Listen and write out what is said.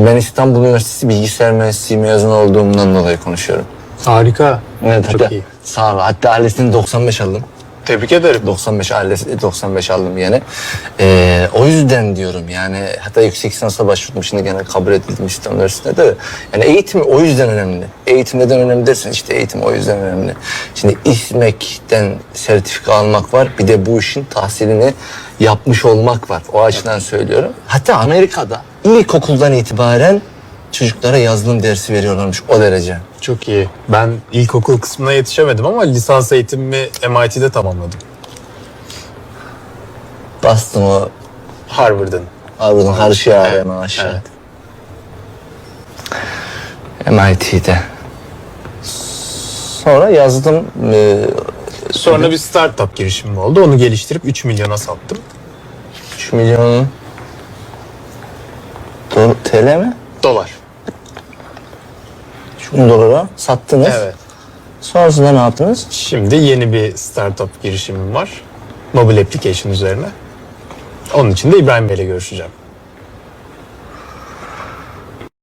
Şimdi ben İstanbul Üniversitesi Bilgisayar Mühendisliği mezunu olduğumdan dolayı konuşuyorum. Harika. Evet Çok hatta iyi. sağ ol. Hatta ailesini 95 aldım. Tebrik ederim. 95 ailesi 95 aldım yani. Ee, o yüzden diyorum yani hatta yüksek lisansa başvurdum şimdi gene kabul edildim İstanbul Üniversitesi'nde de. Yani eğitim o yüzden önemli. Eğitim neden önemli dersen işte eğitim o yüzden önemli. Şimdi İSMEK'ten sertifika almak var bir de bu işin tahsilini yapmış olmak var. O açıdan söylüyorum. Hatta Amerika'da ilkokuldan itibaren çocuklara yazılım dersi veriyorlarmış o derece. Çok iyi. Ben ilkokul kısmına yetişemedim ama lisans eğitimimi MIT'de tamamladım. Bastım o Harvard'ın. Harvard'ın karşıya Evet, hemen aşağı. MIT'de. Sonra yazdım. E, Sonra bir startup girişimim oldu. Onu geliştirip 3 milyona sattım. 3 milyon do- TL mi? Dolar. 3 milyon dolara sattınız. Evet. Sonrasında ne yaptınız? Şimdi yeni bir startup girişimim var. Mobile application üzerine. Onun için de İbrahim Bey'le görüşeceğim.